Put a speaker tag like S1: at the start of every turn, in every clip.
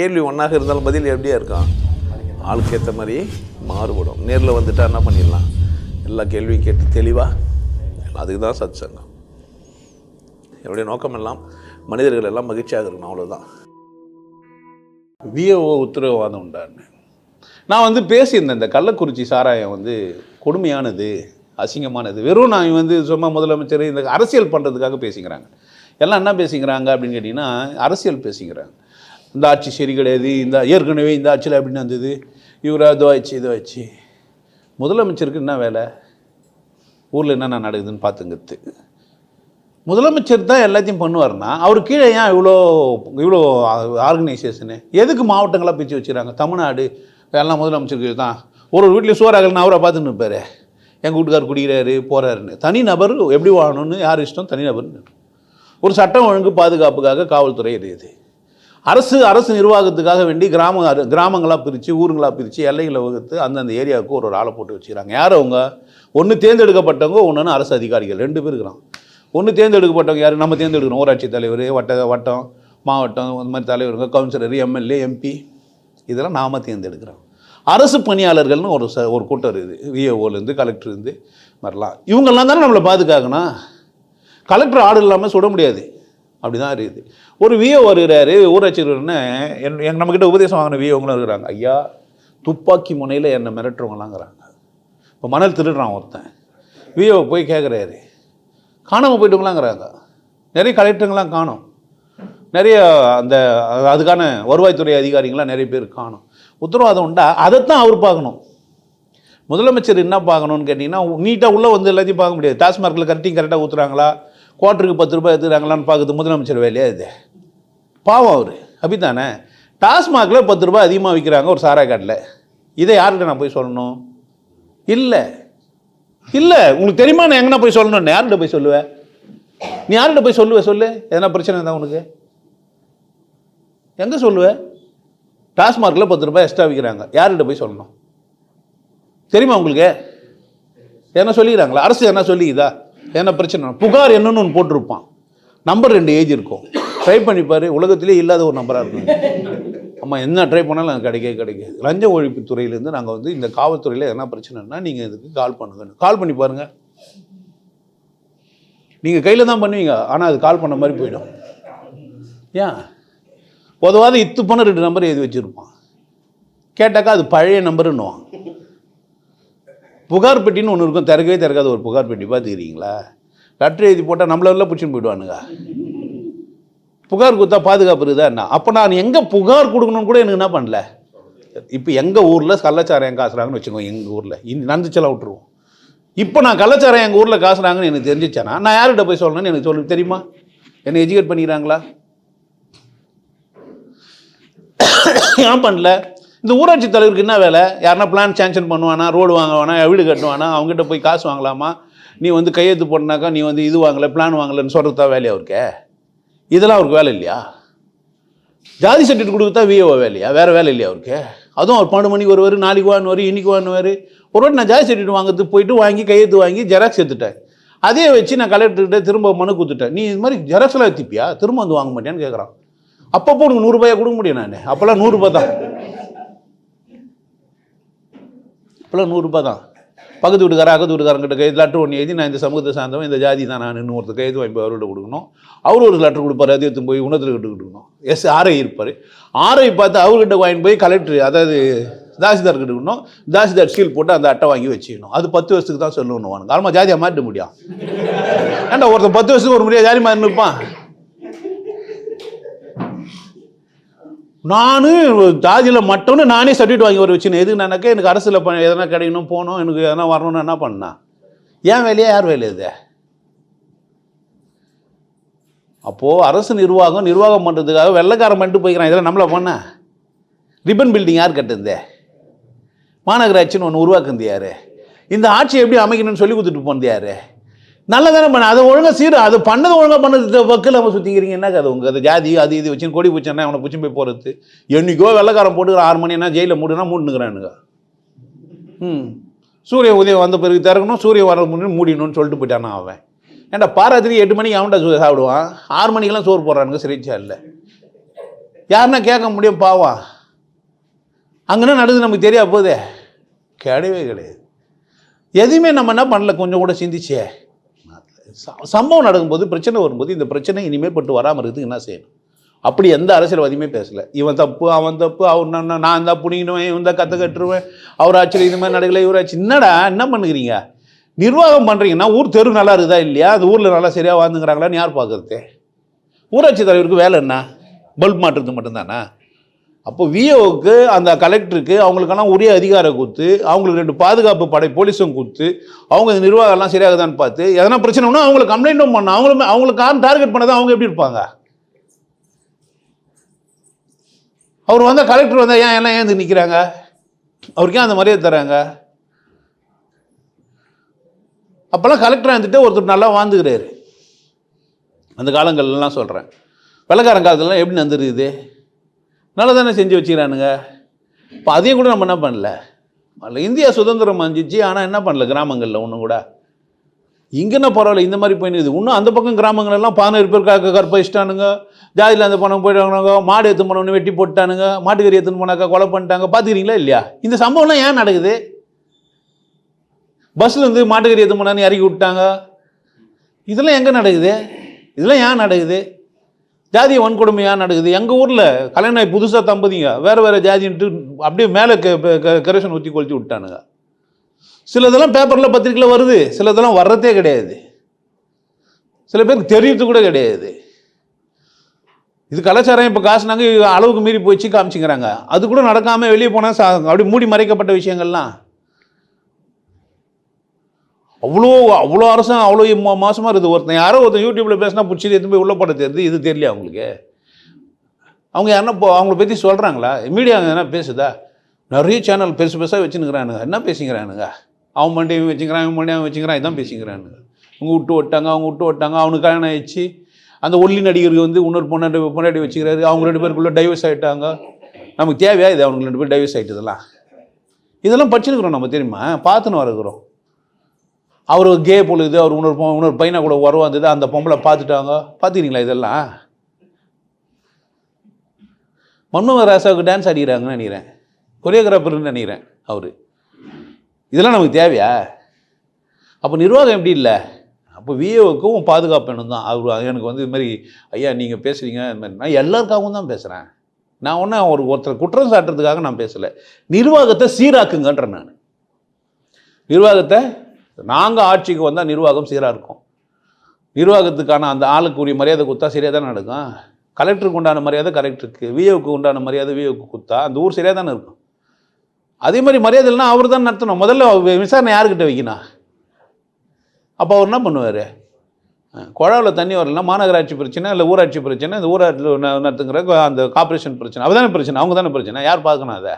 S1: கேள்வி ஒன்றாக இருந்தாலும் பதில் எப்படியா இருக்கும்? ஆளுக்கு ஏற்ற மாதிரி மாறுபடும். நேரில் வந்துட்டால் என்ன பண்ணிடலாம்? எல்லா கேள்வியும் கேட்டு தெளிவாக அதுக்கு தான் சத் சங்கம் என்னுடைய நோக்கம் எல்லாம் மனிதர்கள் எல்லாம் மகிழ்ச்சியாக இருக்கணும் அவ்வளோதான்
S2: விஓஓ உத்தரவாதம் உண்டான்னு. நான் வந்து பேசியிருந்தேன் இந்த கள்ளக்குறிச்சி சாராயம் வந்து கொடுமையானது அசிங்கமானது. வெறும் நான் வந்து சும்மா முதலமைச்சர் இந்த அரசியல் பண்ணுறதுக்காக பேசிக்கிறாங்க. எல்லாம் என்ன பேசிக்கிறாங்க அப்படின்னு கேட்டிங்கன்னா அரசியல் பேசிக்கிறாங்க. இந்த ஆட்சி சரி கிடையாது இந்த ஏற்கனவே இந்த ஆட்சியில் அப்படின்னு வந்தது இவராக இதோ ஆச்சு இதோ ஆச்சு முதலமைச்சருக்கு என்ன வேலை? ஊரில் என்னென்ன நடக்குதுன்னு பார்த்துங்கிறது முதலமைச்சர் தான் எல்லாத்தையும் பண்ணுவார்னா அவர் கீழே ஏன் இவ்வளோ இவ்வளோ ஆர்கனைசேஷனு எதுக்கு மாவட்டங்களாக பிரித்து வச்சுக்கிறாங்க? தமிழ்நாடு எல்லாம் முதலமைச்சருக்கு தான். ஒரு ஒரு வீட்லேயும் சோறாகலன்னு அவரை பார்த்துன்னு இருப்பார். எங்கள் வீட்டுக்கார் குடிக்கிறாரு போகிறாருன்னு தனி நபர் எப்படி வாழணும்னு யார் இஷ்டம் தனி நபர்னு ஒரு சட்டம் ஒழுங்கு பாதுகாப்புக்காக காவல்துறை இருக்குது அரசு அரசு நிர்வாகத்துக்காக வேண்டி கிராம கிராமங்களாக பிரித்து ஊருங்களாக பிரித்து எல்லைகளை வகுத்து அந்தந்த ஏரியாவுக்கு ஒரு ஒரு ஆளை போட்டு வச்சுக்கிறாங்க. யார் அவங்க? ஒன்று தேர்ந்தெடுக்கப்பட்டவங்க ஒன்று அரசு அதிகாரிகள். ரெண்டு பேர் இருக்கிறான். ஒன்று தேர்ந்தெடுக்கப்பட்டவங்க யார்? நம்ம தேர்ந்தெடுக்கணும் ஊராட்சி தலைவர் வட்ட வட்டம் மாவட்டம் இந்த மாதிரி தலைவருங்க கவுன்சிலர் எம்எல்ஏ எம்பி. இதெல்லாம் நாம தேர்ந்தெடுக்கிறோம். அரசு பணியாளர்கள்னு ஒரு ச ஒரு கூட்டம் இருக்குது. விஏஓலேருந்து கலெக்டர்லேருந்து மாதிரிலாம் இவங்கெல்லாம் தானே நம்மளை பாதுகாக்கணும்? கலெக்டர் ஆடு இல்லாமல் சுட முடியாது. அப்படி தான் இருக்குது. ஒரு விஓ வருகிறாரு ஊராட்சி என் எங் நம்மக்கிட்ட உபதேசம் வாங்கின விஓங்களும் இருக்கிறாங்க. ஐயா துப்பாக்கி முனையில் என்னை மிரட்டுறவங்களாங்கிறாங்க. இப்போ மணல் திருடுறான் ஒருத்தன். விஓ போய் கேட்குறாரு காணாமல் போயிட்டவங்களாங்கிறாங்க. நிறைய கலெக்டருங்களாம் காணும். நிறைய அந்த அதுக்கான வருவாய்த்துறை அதிகாரிங்களாம் நிறைய பேர் காணும். உத்தரவாதம் உண்டா? அதைத்தான் அவர் பார்க்கணும். முதலமைச்சர் என்ன பார்க்கணும்னு கேட்டிங்கன்னா நீட்டாக உள்ளே வந்து எல்லாத்தையும் பார்க்க முடியாது. டாஸ்மார்க்கில் கரெக்டிங் கரெக்டாக ஊற்றுறாங்களா குவார்ட்டருக்கு பத்து ரூபாய் எடுத்துக்கிறாங்களான்னு பார்க்குறது முதலமைச்சர் வேலையா இது? பாவம் அவர். அப்படித்தானே? டாஸ்மாகில் பத்து ரூபாய் அதிகமாக விற்கிறாங்க ஒரு சாராய காட்டில் இதை யார்கிட்ட நான் போய் சொல்லணும்? இல்லை. இல்லை. உங்களுக்கு தெரியுமா நான் எங்கன்னா போய் சொல்லணும் யார்கிட்ட போய் சொல்லுவேன் நீ யார்கிட்ட போய் சொல்லுவேன் சொல்லு? எதனா பிரச்சனை இருந்தால் உனக்கு? எங்கே சொல்லுவேன் டாஸ்மார்க்கில் பத்து ரூபாய் எக்ஸ்ட்ரா விற்கிறாங்க யார்கிட்ட போய் சொல்லணும்? தெரியுமா உங்களுக்கு? என்ன சொல்லிக்கிறாங்களா? அரசு என்ன சொல்லிக்குதா? என்ன பிரச்சனை? புகார் என்னன்னு ஒன்று போட்டிருப்பான். நம்பர் ரெண்டு ஏஜ் இருக்கும். ட்ரை பண்ணிப்பார் உலகத்திலே இல்லாத ஒரு நம்பராக இருக்கும். ஆமாம் என்ன ட்ரை பண்ணாலும் எனக்கு கிடைக்கவே கிடைக்காது. லஞ்ச ஒழிப்பு துறையிலேருந்து நாங்கள் வந்து இந்த காவல்துறையில் என்ன பிரச்சனைனா நீங்கள் இதுக்கு கால் பண்ணுங்க கால் பண்ணி பாருங்கள் நீங்கள் கையில் தான் பண்ணுவீங்க ஆனால் அது கால் பண்ண மாதிரி போயிடும். ஏன்? பொதுவாக இத்து பண்ண ரெண்டு நம்பர் எழுதி வச்சுருப்பான். கேட்டாக்கா அது பழைய நம்பருன்னுவான் புகார் பெட்டின்னு ஒன்று இருக்கும். திறக்கவே திறக்காத ஒரு புகார் பெட்டி பார்த்துக்கிறீங்களா? லெட்டர் எழுதி போட்டால் நம்மளெல்லாம் பிடிச்சின்னு போயிடுவானுங்க. புகார் கொடுத்தா பாதுகாப்பு இருக்குதா என்ன? அப்போ நான் எங்கே புகார் கொடுக்கணும்னு கூட எனக்கு என்ன பண்ணல? இப்போ எங்கள் ஊரில் கள்ளச்சாரம் எங்கே காசுறாங்கன்னு வச்சுக்கோங்க எங்கள் ஊரில். இனி நந்துச்செல்லாம் விட்டுருவோம். இப்போ நான் கள்ளச்சாரம் எங்கள் ஊரில் காசுறாங்கன்னு எனக்கு தெரிஞ்சிச்சானா நான் யார்கிட்ட போய் சொல்லணும்னு எனக்கு சொல்லு தெரியுமா? என்னை எஜுகேட் பண்ணிக்கிறாங்களா? ஏன் பண்ணல? இந்த ஊராட்சி தலைவருக்கு என்ன வேலை? யாருன்னா பிளான் சேங்ஷன் பண்ணுவானா ரோடு வாங்குவானா வீடு கட்டுவானா அவங்ககிட்ட போய் காசு வாங்கலாமா? நீ வந்து கையெழுத்து போடனாக்கா நீ வந்து இது வாங்கலை பிளான் வாங்கலைன்னு சொல்கிறது தான் வேலையா இருக்கே இதெல்லாம் அவருக்கு வேலை இல்லையா? ஜாதி சர்டிஃபிகேட் கொடுத்தா விஏஓ வேலையா? வேறு வேலை இல்லையா அவருக்கு? அதுவும் அவர் பன்னெண்டு மணிக்கு வருவார் நாளைக்கு வாங்குவார் இன்னைக்கு வாங்குவார். ஒரு வாட்டி நான் ஜாதி சர்டிஃபிகேட் வாங்குறதுக்கு போயிட்டு வாங்கி கையெழுத்து வாங்கி ஜெராக்ஸ் எடுத்துட்டேன். அதே வச்சு நான் கலெக்டர்கிட்ட திரும்ப மனு கொடுத்துட்டேன். நீ இது மாதிரி ஜெராக்ஸ்லாம் எடுத்துப்பியா திரும்ப வந்து வாங்க மாட்டியான்னு கேட்குறான் அப்பப்போ உனக்கு நூறுரூபாயா கொடுக்க முடியும் நான்? அப்போல்லாம் நூறுரூபா தான். இப்போலாம் நூறுரூபா தான். பக்கத்து வீட்டுக்கார அக்கத்து வீட்டுக்காரங்கிட்ட கைது லெட்டர் ஒன்று எழுதி நான் இந்த சமூகத்தை சார்ந்தவன் இந்த ஜாதி தான் நான் இன்னொருத்தர் கைது வாங்கி அவர்கிட்ட கொடுக்கணும். அவர் ஒரு லெட்டர் கொடுப்பாரு அது எடுத்து போய் உணத்தில் கிட்ட கொடுக்கணும் எஸ் ஆர்ஐ இருப்பார். ஆர்ஐ பார்த்து அவர்கிட்ட வாங்கி போய் கலெக்டர் அதாவது தாசிதார் கிட்ட கொடுக்கணும். தாசிதார் சீல் போட்டு அந்த அட்டை வாங்கி வச்சுக்கணும் அது பத்து வருஷத்துக்கு தான் சொல்லணும் வாங்க. காலமாக ஜாதியாக மாட்ட முடியும். ஏன்டா ஒருத்தன் பத்து வருஷத்துக்கு ஒரு முறையாக ஜாதி மாதிரி இருப்பான்? நான் ஜாதியில் மட்டும்னு நானே சர்டிஃபிகேட் வாங்கி வர வச்சுனேன் எதுக்குனாக்கா எனக்கு அரசில் ப எதனா கிடைக்கணும் போகணும் எனக்கு எதனா வரணும்னு என்ன பண்ணா? ஏன் வேலையா யார் வேலை இது? அப்போது அரசு நிர்வாகம் நிர்வாகம் பண்ணுறதுக்காக வெள்ளைக்காரன் பண்ணிட்டு போய்க்கிறான். இதெல்லாம் நம்மள பண்ண. ரிப்பன் பில்டிங் யார் கட்டுது? மாநகராட்சின்னு ஒன்று உருவாக்குனது யார்? இந்த ஆட்சி எப்படி அமைக்கணும்னு சொல்லி கொடுத்துட்டு போனது யார்? நல்லதானே பண்ண அதை ஒழுங்காக சீர் அது பண்ணது ஒழுங்காக பண்ணது வக்கில் நம்ம சுற்றிக்கிறீங்க என்ன அது உங்கள் அது ஜாதி அது இது வச்சுன்னு கொடி பூச்சேன்னா அவனை பிடிச்சி போய் போகிறது என்னைக்கோ வெள்ளைக்காரன் போட்டுக்கிற ஆறு மணி என்ன ஜெயிலில் மூடுனா மூட்டுனுக்குறானுங்க ம். சூரிய உதயம் வந்த பிறகு திறக்கணும் சூரிய வர முன்னாடி மூடிடணும்னு சொல்லிட்டு போயிட்டானா அவன். ஏன்டா பாராத்திரி எட்டு மணிக்கு அவன்டா சாப்பிடுவான்? ஆறு மணிக்கெல்லாம் சோறு போடுறானுங்க சிரிச்சா இல்லை. யாருன்னா கேட்க முடியும் பாவா. அங்கன்னா நடந்து நமக்கு தெரியா போதே? கிடையவே கிடையாது. எதுவுமே நம்ம என்ன பண்ணல கொஞ்சம் கூட சிந்திச்சே. சம்பவம் நடக்கும்போது பிரச்சனை வரும்போது இந்த பிரச்சனை இனிமேல் பட்டு வராமல் இருக்கிறதுக்கு என்ன செய்யணும்? அப்படி எந்த அரசியல்வாதியுமே பேசலை. இவன் தப்பு அவன் தப்பு அவர் நான் நான் நான் தான் இவன் தான் கற்று கட்டுருவேன் அவர் ஆட்சியில் இது மாதிரி நடக்கல இவர் ஆச்சு என்னடா என்ன பண்ணுகிறீங்க? நிர்வாகம் பண்ணுறீங்கன்னா ஊர் தெரு நல்லா இருக்குதா இல்லையா? அந்த ஊரில் நல்லா சரியாக வாழ்ந்துங்கிறாங்களான்னு யார் பார்க்குறது? ஊராட்சி தலைவருக்கு வேலை என்ன? பல்ப் மாட்டுறது மட்டும்தானா? அப்போ விஓவுக்கு அந்த கலெக்டருக்கு அவங்களுக்கெல்லாம் உரிய அதிகாரம் கொடுத்து அவங்களுக்கு ரெண்டு பாதுகாப்பு படை போலீஸும் கொடுத்து அவங்க இந்த நிர்வாகம்லாம் சரியாகுதான்னு பார்த்து எதனா பிரச்சனைனா அவங்களுக்கு கம்ப்ளைண்ட்டும் பண்ண அவங்களுமே அவங்களுக்கு காரணம் டார்கெட் பண்ணதான் அவங்க எப்படி இருப்பாங்க? அவர் வந்தால் கலெக்டர் வந்தால் ஏன் எல்லாம் ஏந்து நிற்கிறாங்க அவருக்கு ஏன் அந்த மரியாதை தராங்க அப்போல்லாம் கலெக்டராக இருந்துட்டு ஒருத்தர் நல்லா வாழ்ந்துக்கிறாரு. அந்த காலங்கள்லாம் சொல்கிறேன் வெள்ளக்காரன் காலத்துலலாம் எப்படி நடந்துருக்குது? நல்லா தானே செஞ்சு வச்சுக்கிறானுங்க? இப்போ அதையும் கூட நம்ம என்ன பண்ணல? இந்தியா சுதந்திரம் அஞ்சிச்சு ஆனால் என்ன பண்ணல கிராமங்களில் ஒன்றும் கூட? இங்கேன்னா பரவாயில்ல இந்த மாதிரி போயிடுது இன்னும் அந்த பக்கம் கிராமங்கள் எல்லாம் பதினேழு பேர் காக்க கற்பழிச்சிட்டானுங்க. ஜாதியில் அந்த பணம் போயிட்டாங்க மாடு எடுத்துன்னு போனவொன்னு வெட்டி போட்டானுங்க மாட்டுக்கறி எடுத்துன்னு போனாக்கா கொலை பண்ணிட்டாங்க. பார்த்துக்கிறீங்களா இல்லையா? இந்த சம்பவம்லாம் ஏன் நடக்குது? பஸ்ஸில் இருந்து மாட்டுக்கறி எடுத்து போனான்னு இறக்கி விட்டாங்க இதெல்லாம் எங்கே நடக்குது? இதெல்லாம் ஏன் நடக்குது? ஜாதி வன்கொடுமையாக நடக்குது? எங்கள் ஊரில் கல்யாணம் ஆகி புதுசாக தம்பதிங்க வேறு வேறு ஜாதின்ட்டு அப்படியே மேலே கரெக்ஷன் ஊற்றி கொளுத்தி விட்டானுங்க. சிலதெல்லாம் பேப்பரில் பத்திரிக்கையில் வருது. சிலதெல்லாம் வர்றதே கிடையாது. சில பேருக்கு தெரியறது கூட கிடையாது. இது கலாச்சாரம் இப்போ காசுனாங்க அளவுக்கு மீறி போயிடுச்சு காமிச்சிக்கிறாங்க. அது கூட நடக்காமல் வெளியே போனால் சா அப்படி மூடி மறைக்கப்பட்ட விஷயங்கள்லாம். அவ்வளோ அவ்வளோ அரசம் அவ்வளோ மாதமாக இருக்குது. ஒருத்தன் யாரோ ஒருத்தன் யூடியூப்பில் பேசினா பிடிச்சி எடுத்து போய் உள்ள போட தெரியுது. இது தெரியல அவங்களுக்கு? அவங்க யாருன்னா இப்போ அவங்கள பற்றி சொல்கிறாங்களா மீடியா என்ன பேசுதா? நிறைய சேனல் பெருசு பெருசாக வச்சுன்னுக்கிறானுங்க. என்ன பேசிக்கிறானுங்க? அவன் மண்டையும் வச்சுக்கிறான் இவன் அவன் வச்சுக்கிறான். இதான் பேசிக்கிறானுங்க. இவங்க விட்டு விட்டாங்க அவங்க விட்டு விட்டாங்க அவனுக்கு கல்யாணம் ஆயிடுச்சு. அந்த ஒல்லி நடிகருக்கு வந்து இன்னொரு பொண்ணாடி பொண்டாட்டி வச்சுக்கிறாரு. அவங்க ரெண்டு பேருக்குள்ளே டைவர்ஸ் ஆகிட்டாங்க நமக்கு தேவையா இது? அவனுக்கு ரெண்டு பேரும் டைவர்ஸ் ஆகிட்டதெல்லாம் இதெல்லாம் படிச்சுருக்குறோம் நம்ம தெரியுமா? பார்த்துன்னு வரக்குறோம் அவர் கே பொழுது அவர் இன்னொரு பொ- இன்னொரு பையனை கூட உறவு வந்தது அந்த பொம்பளை பார்த்துட்டாங்க. பார்த்துக்கிறீங்களா இதெல்லாம்? மன்மோகன் ராசாவுக்கு டான்ஸ் ஆடிக்கிறாங்கன்னு நினைக்கிறேன். கொரியோகிராஃபர்னு நினைக்கிறேன் அவர். இதெல்லாம் நமக்கு தேவையா? அப்போ நிர்வாகம் எப்படி இல்லை? அப்போ விஏவுக்கும் பாதுகாப்பு வேணும் தான். அவர் எனக்கு வந்து இது மாதிரி ஐயா நீங்கள் பேசுகிறீங்க இது மாதிரி. நான் எல்லாருக்காகவும் தான் பேசுகிறேன் நான் ஒன்றும் ஒரு ஒருத்தர் குற்றம் சாட்டுறதுக்காக நான் பேசலை. நிர்வாகத்தை சீராக்குங்கன்றேன் நான். நிர்வாகத்தை நாங்கள் ஆட்சிக்கு வந்தால் நிர்வாகம் சீராக இருக்கும். நிர்வாகத்துக்கான அந்த ஆளுக்கு உரிய மரியாதை கொடுத்தா சரியாக தானே நடக்கும். கலெக்டருக்கு உண்டான மரியாதை கலெக்டருக்கு விஏவுக்கு உண்டான மரியாதை விஏவுக்கு கொடுத்தா அந்த ஊர் சரியாக தானே இருக்கும். அதே மாதிரி மரியாதை இல்லைன்னா அவர் தான் நடத்தணும். முதல்ல விசாரணை யாருக்கிட்ட வைக்கணும்? அப்போ அவர் என்ன பண்ணுவார்? குழாவில் தண்ணி வரலன்னா மாநகராட்சி பிரச்சனை இல்லை ஊராட்சி பிரச்சனை இந்த ஊராட்சியில் நடத்துங்கிற அந்த கார்ப்பரேஷன் பிரச்சனை அவ தானே பிரச்சனை அவங்க தானே பிரச்சனை. யார் பார்க்கணும் அதை?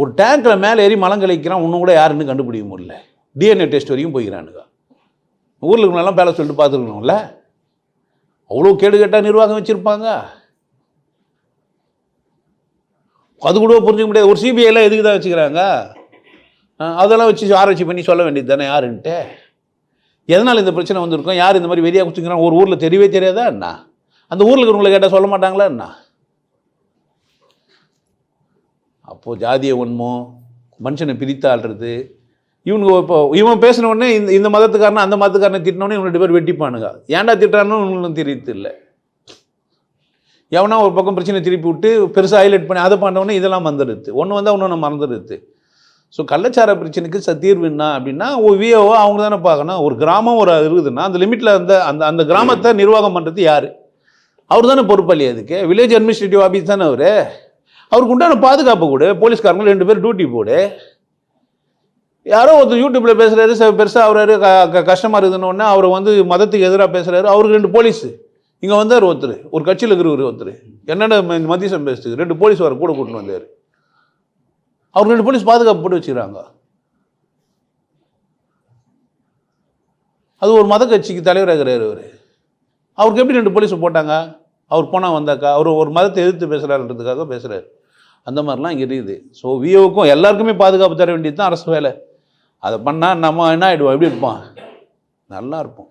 S2: ஒரு டேங்க்கில் மேலே ஏறி மலம் கழிக்கிறான் ஒன்றும் கூட யாருன்னு கண்டுபிடிக்க முடியல. டிஎன்ஏ டெஸ்ட் வரைக்கும் போய்க்கிறானுங்க. ஊரில் இருக்கவங்களாம் பேல சொல்லிட்டு பார்த்துருக்கணும்ல அவ்வளோ கேடு கேட்டால் நிர்வாகம் வச்சுருப்பாங்க. அது கூட புரிஞ்சுக்க முடியாது. ஒரு சிபிஐலாம் எதுக்கு தான் வச்சுக்கிறாங்க? அதெல்லாம் வச்சு ஆராய்ச்சி பண்ணி சொல்ல வேண்டியது தானே யாருன்ட்டு. எதனால் இந்த பிரச்சனை வந்திருக்கும்? யார் இந்த மாதிரி வெறியாக குத்துக்கிறான்? ஒரு ஊரில் தெரியவே தெரியாதா என்ன? அந்த ஊரில் இருக்கிறவங்களை கேட்டால் சொல்ல மாட்டாங்களா என்ன? அப்போது ஜாதிய ஒன்மோ மனுஷனை பிரித்தாள்றது. இவனுக்கு இவனுங்க இப்போ இவன் பேசின உடனே இந்த இந்த மதத்துக்காரனை அந்த மதத்துக்காரனை திட்டினோடனே இவங்க ரெண்டு பேர் வெட்டிப்பானுங்க. ஏன்டா திட்டுறான்னு இவங்களும் தெரியறது இல்லை எவனா ஒரு பக்கம் பிரச்சனை திருப்பி விட்டு பெருசாக ஹைலைட் பண்ணி அதை பண்ணவொடனே இதெல்லாம் வந்துடுது ஒன்று வந்தால் ஒன்று ஒன்று மறந்துடுது ஸோ கள்ளச்சார பிரச்சனைக்கு ச தீர்வு என்ன அப்படின்னா ஒரு விஓவோ அவங்க தானே பார்க்கணும். ஒரு கிராமம் ஒரு இருக்குதுன்னா அந்த லிமிட்டில் அந்த அந்த அந்த கிராமத்தை நிர்வாகம் பண்ணுறது யார்? அவர் தானே பொறுப்பாளி அதுக்கு. வில்லேஜ் அட்மினிஸ்ட்ரேட்டிவ் ஆஃபீஸ் தானே அவர். அவருக்கு உண்டான பாதுகாப்பு கொடு போலீஸ்காரங்க ரெண்டு பேர் டியூட்டி போடு. யாரோ ஒருத்தர் யூடியூப்பில் பேசுகிறாரு பெருசாக அவராரு க க- கஷ்டமா இருக்குதுன்னு அவர் வந்து மதத்துக்கு எதிராக பேசுகிறாரு அவருக்கு ரெண்டு போலீஸ். இங்கே வந்தார் ஒருத்தர் ஒரு கட்சியில் இருக்கிறவர் ஒருத்தர். என்னென்ன மத்திய மதியம் பேசுது? ரெண்டு போலீஸ் வர கூட கூட்டின்னு வந்தார். அவர் ரெண்டு போலீஸ் பாதுகாப்பு போட்டு வச்சுக்கிறாங்க. அது ஒரு மத கட்சிக்கு தலைவராகிறார் அவர். அவருக்கு எப்படி ரெண்டு போலீஸ் போட்டாங்க? அவர் போனால் வந்தாக்கா? அவர் ஒரு மதத்தை எதிர்த்து பேசுகிறாருன்றதுக்காக பேசுகிறார் அந்த மாதிரிலாம் இங்கே இருக்குது. ஸோ விஓவுக்கும் எல்லாருக்குமே பாதுகாப்பு தர வேண்டியது தான் அரசு வேலை. அதை பண்ணால் நம்ம என்ன ஆகிடுவோம் எப்படி இருப்போம்? நல்லா இருப்போம்.